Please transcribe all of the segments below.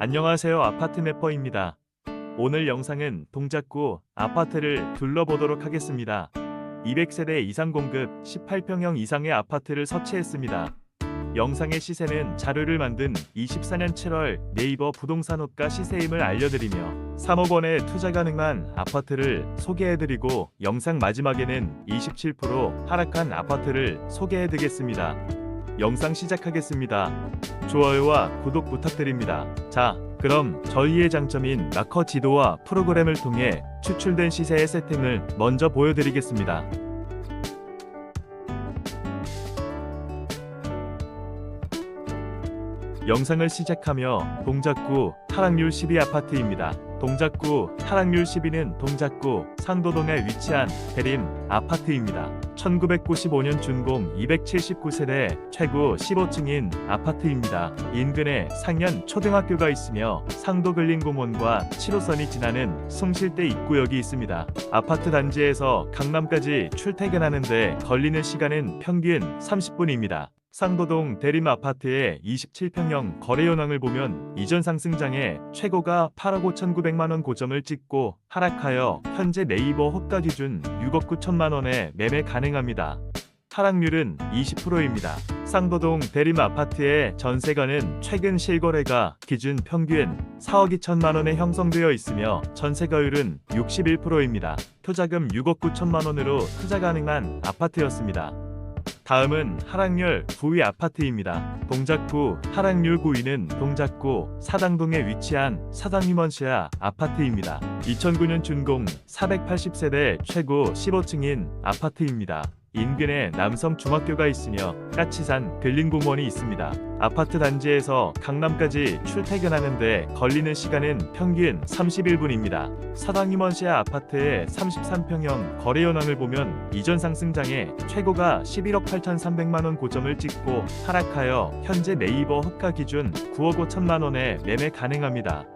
안녕하세요 아파트 매퍼입니다. 오늘 영상은 동작구 아파트를 둘러보도록 하겠습니다. 200세대 이상 공급 18평형 이상의 아파트를 서치했습니다. 영상의 시세는 자료를 만든 24년 7월 네이버 부동산 호가 시세임을 알려드리며 3억 원에 투자 가능한 아파트를 소개해드리고 영상 마지막에는 27% 하락한 아파트를 소개해드리겠습니다. 영상 시작하겠습니다. 좋아요와 구독 부탁드립니다. 자, 그럼 저희의 장점인 마커 지도와 프로그램을 통해 추출된 시세의 세팅을 먼저 보여드리겠습니다. 영상을 시작하며 동작구 하락률 12 아파트입니다. 동작구 하락률 12는 동작구 상도동에 위치한 대림 아파트입니다. 1995년 준공 279세대 최고 15층인 아파트입니다. 인근에 상년 초등학교가 있으며 상도근린공원과 7호선이 지나는 숭실대 입구역이 있습니다. 아파트 단지에서 강남까지 출퇴근하는데 걸리는 시간은 평균 30분입니다. 상도동 대림 아파트의 27평형 거래 현황을 보면 이전 상승장에 최고가 8억 5,900만 원 고점을 찍고 하락하여 현재 네이버 호가 기준 6억 9천만 원에 매매 가능합니다. 하락률은 20%입니다. 상도동 대림 아파트의 전세가는 최근 실거래가 기준 평균 4억 2천만 원에 형성되어 있으며 전세가율은 61%입니다. 투자금 6억 9천만 원으로 투자 가능한 아파트였습니다. 다음은 하락률 9위 아파트입니다. 동작구 하락률 9위는 동작구 사당동에 위치한 사당유먼시아 아파트입니다. 2009년 준공 480세대 최고 15층인 아파트입니다. 인근에 남성 중학교가 있으며 까치산 근린공원이 있습니다. 아파트 단지에서 강남까지 출퇴근하는데 걸리는 시간은 평균 31분입니다. 사당이먼시아 아파트의 33평형 거래 현황을 보면 이전 상승장에 최고가 11억 8,300만 원 고점을 찍고 하락하여 현재 네이버 호가 기준 9억 5천만 원에 매매 가능합니다.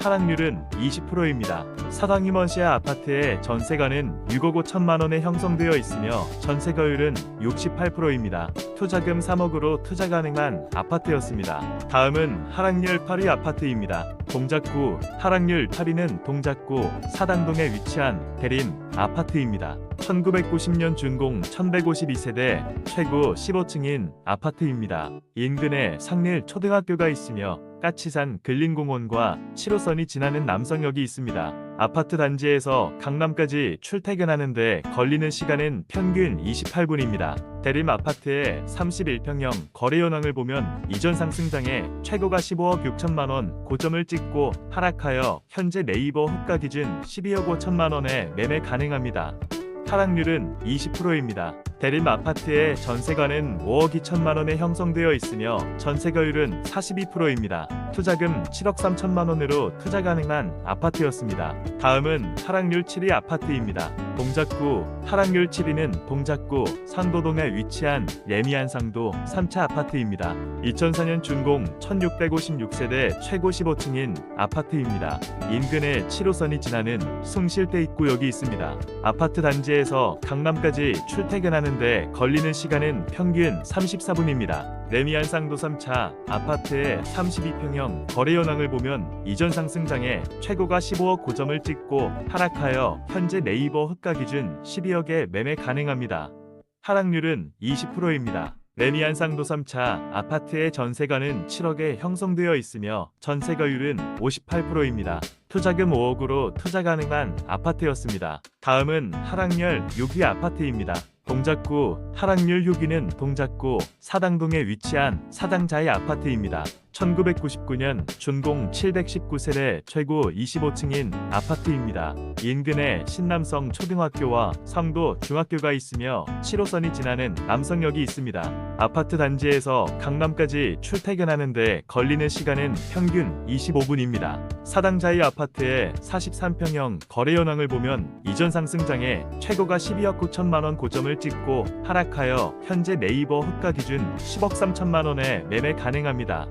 하락률은 20%입니다. 사당이먼시아 아파트의 전세가는 6억 5천만 원에 형성되어 있으며 전세가율은 68%입니다. 투자금 3억으로 투자 가능한 아파트였습니다. 다음은 하락률 8위 아파트입니다. 동작구 하락률 8위는 동작구 사당동에 위치한 대림 아파트입니다. 1990년 준공 1152세대 최고 15층인 아파트입니다. 인근에 상릴 초등학교가 있으며 까치산 근린공원과 7호선이 지나는 남성역이 있습니다. 아파트 단지에서 강남까지 출퇴근하는데 걸리는 시간은 평균 28분입니다. 대림 아파트의 31평형 거래 현황을 보면 이전 상승장에 최고가 15억 6천만 원 고점을 찍고 하락하여 현재 네이버 호가 기준 12억 5천만 원에 매매 가능합니다. 하락률은 20%입니다. 대림 아파트의 전세가는 5억 2천만 원에 형성되어 있으며 전세가율은 42%입니다. 투자금 7억 3천만 원으로 투자 가능한 아파트였습니다. 다음은 하락률 7위 아파트입니다. 동작구 하락률 7위는 동작구 상도동에 위치한 레미안 상도 3차 아파트입니다. 2004년 준공 1656세대 최고 15층인 아파트입니다. 인근에 7호선이 지나는 숭실대 입구역이 있습니다. 아파트 단지에서 강남까지 출퇴근하는 데 걸리는 시간은 평균 34분입니다. 레미안 상도 3차 아파트의 32평형 거래 현황을 보면 이전 상승장에 최고가 15억 고점을 찍고 하락하여 현재 네이버 흑가 기준 12억에 매매 가능합니다. 하락률은 20%입니다. 레미안 상도 3차 아파트의 전세가는 7억에 형성되어 있으며 전세가율은 58%입니다. 투자금 5억으로 투자 가능한 아파트였습니다. 다음은 하락률 6위 아파트입니다. 동작구 하락률 6위는 동작구 사당동에 위치한 사당자의 아파트입니다. 1999년 준공 719세대 최고 25층인 아파트입니다. 인근에 신남성 초등학교와 성도 중학교가 있으며 7호선이 지나는 남성역이 있습니다. 아파트 단지에서 강남까지 출퇴근하는데 걸리는 시간은 평균 25분입니다. 사당자이 아파트의 43평형 거래 현황을 보면 이전 상승장에 최고가 12억 9천만 원 고점을 찍고 하락하여 현재 네이버 호가 기준 10억 3천만 원에 매매 가능합니다.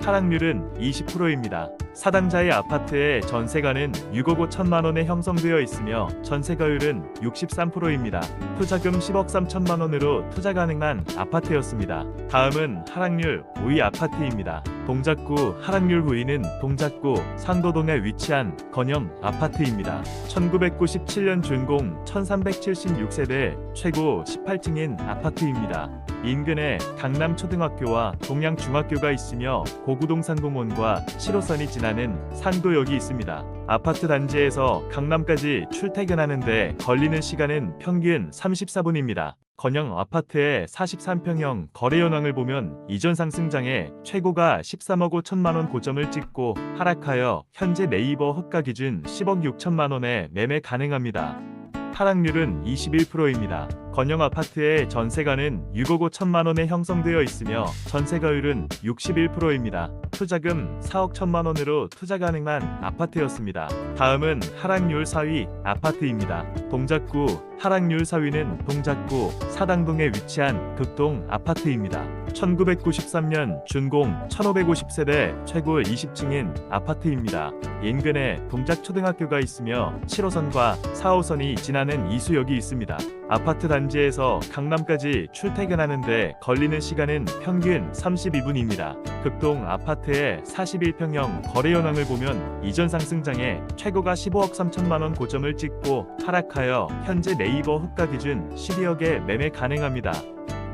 하락률은 20%입니다. 사당자의 아파트의 전세가는 6억 5천만 원에 형성되어 있으며 전세가율은 63%입니다. 투자금 10억 3천만 원으로 투자 가능한 아파트였습니다. 다음은 하락률 5위 아파트입니다. 동작구 하락률 9위는 동작구 상도동에 위치한 건영 아파트입니다. 1997년 준공 1376세대 최고 18층인 아파트입니다. 인근에 강남초등학교와 동양중학교가 있으며 고구동산공원과 7호선이 지나 는 상도역이 있습니다. 아파트 단지에서 강남까지 출퇴근하는데 걸리는 시간은 평균 34분입니다. 건영 아파트의 43평형 거래 현황을 보면 이전 상승장에 최고가 13억 5천만 원 고점을 찍고 하락하여 현재 네이버 흑가 기준 10억 6천만 원에 매매 가능합니다. 하락률은 21%입니다. 건영 아파트의 전세가는 6억 5천만 원에 형성되어 있으며 전세가율은 61%입니다. 투자금 4억 1천만 원으로 투자 가능한 아파트였습니다. 다음은 하락률 4위 아파트입니다. 동작구 하락률 4위는 동작구 사당동에 위치한 극동 아파트입니다. 1993년 준공 1550세대 최고 20층인 아파트입니다. 인근에 동작초등학교가 있으며 7호선과 4호선이 지나는 이수역이 있습니다. 아파트 단지에서 강남까지 출퇴근하는데 걸리는 시간은 평균 32분입니다. 극동 아파트의 41평형 거래 현황을 보면 이전 상승장에 최고가 15억 3천만 원 고점을 찍고 하락하여 현재 네이버 흑가 기준 12억에 매매 가능합니다.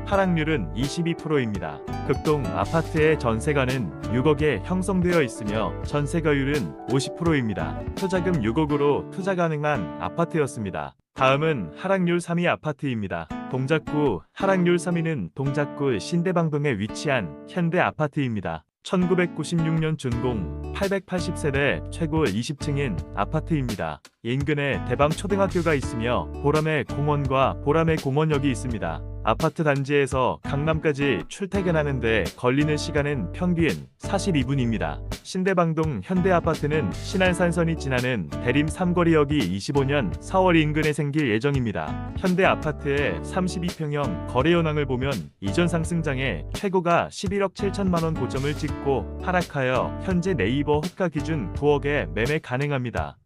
하락률은 22%입니다. 극동 아파트의 전세가는 6억에 형성되어 있으며 전세가율은 50%입니다. 투자금 6억으로 투자 가능한 아파트였습니다. 다음은 하락률 3위 아파트입니다. 동작구 하락률 3위는 동작구 신대방동에 위치한 현대 아파트입니다. 1996년 준공 880세대 최고 20층인 아파트입니다. 인근에 대방 초등학교가 있으며 보람의 공원과 보람의 공원역이 있습니다. 아파트 단지에서 강남까지 출퇴근하는데 걸리는 시간은 평균 42분입니다. 신대방동 현대아파트는 신안산선이 지나는 대림 삼거리역이 25년 4월 인근에 생길 예정입니다. 현대아파트의 32평형 거래 현황을 보면 이전 상승장에 최고가 11억 7천만 원 고점을 찍고 하락하여 현재 네이버 흑가 기준 9억에 매매 가능합니다.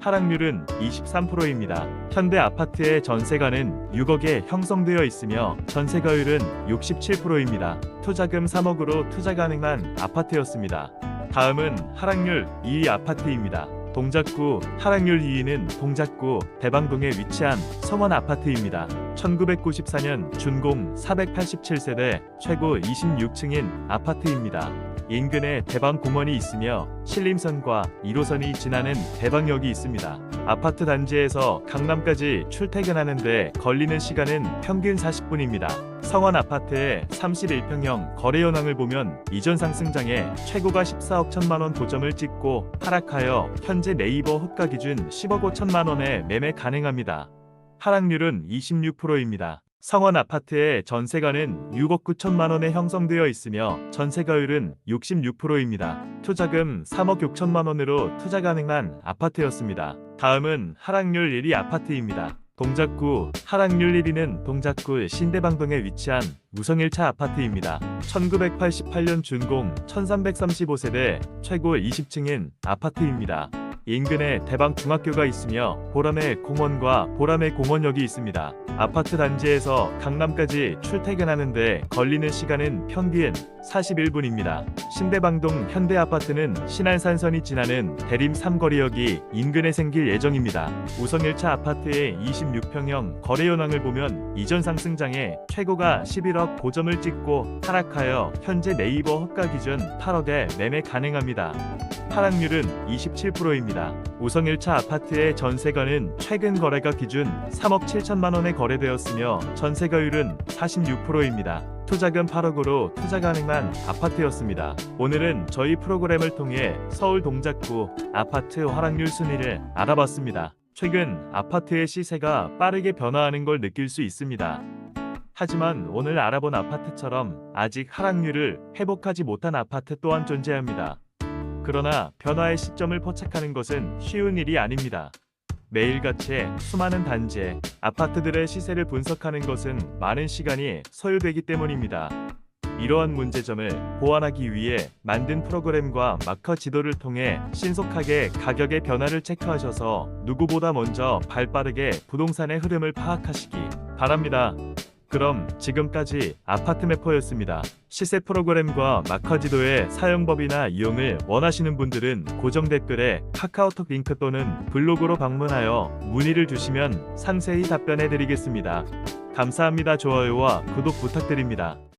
하락률은 23%입니다. 현대 아파트의 전세가는 6억에 형성되어 있으며 전세가율은 67%입니다. 투자금 3억으로 투자 가능한 아파트였습니다. 다음은 하락률 2위 아파트입니다. 동작구 하락률 2위는 동작구 대방동에 위치한 성원 아파트입니다. 1994년 준공 487세대 최고 26층인 아파트입니다. 인근에 대방공원이 있으며 신림선과 1호선이 지나는 대방역이 있습니다. 아파트 단지에서 강남까지 출퇴근하는데 걸리는 시간은 평균 40분입니다. 성원 아파트의 31평형 거래 현황을 보면 이전 상승장에 최고가 14억 1천만 원 고점을 찍고 하락하여 현재 네이버 흑가 기준 10억 5천만 원에 매매 가능합니다. 하락률은 26%입니다. 성원 아파트의 전세가는 6억 9천만 원에 형성되어 있으며 전세가율은 66%입니다. 투자금 3억 6천만 원으로 투자 가능한 아파트였습니다. 다음은 하락률 1위 아파트입니다. 동작구 하락률 1위는 동작구 신대방동에 위치한 무성 1차 아파트입니다. 1988년 준공 1335세대 최고 20층인 아파트입니다. 인근에 대방 중학교가 있으며 보람의 공원과 보람의 공원역이 있습니다. 아파트 단지에서 강남까지 출퇴근하는데 걸리는 시간은 평균 41분입니다. 신대방동 현대아파트는 신안산선이 지나는 대림 삼거리역이 인근에 생길 예정입니다. 우선 1차 아파트의 26평형 거래 현황을 보면 이전 상승장에 최고가 11억 고점을 찍고 하락하여 현재 네이버 흑가 기준 8억에 매매 가능합니다. 하락률은 27%입니다. 우성 1차 아파트의 전세가는 최근 거래가 기준 3억 7천만 원에 거래되었으며 전세가율은 46%입니다. 투자금 8억으로 투자 가능한 아파트였습니다. 오늘은 저희 프로그램을 통해 서울 동작구 아파트 하락률 순위를 알아봤습니다. 최근 아파트의 시세가 빠르게 변화하는 걸 느낄 수 있습니다. 하지만 오늘 알아본 아파트처럼 아직 하락률을 회복하지 못한 아파트 또한 존재합니다. 그러나 변화의 시점을 포착하는 것은 쉬운 일이 아닙니다. 매일같이 수많은 단지, 아파트들의 시세를 분석하는 것은 많은 시간이 소요되기 때문입니다. 이러한 문제점을 보완하기 위해 만든 프로그램과 마커 지도를 통해 신속하게 가격의 변화를 체크하셔서 누구보다 먼저 발빠르게 부동산의 흐름을 파악하시기 바랍니다. 그럼 지금까지 아파트 매퍼였습니다. 시세 프로그램과 마커 지도의 사용법이나 이용을 원하시는 분들은 고정 댓글에 카카오톡 링크 또는 블로그로 방문하여 문의를 주시면 상세히 답변해 드리겠습니다. 감사합니다. 좋아요와 구독 부탁드립니다.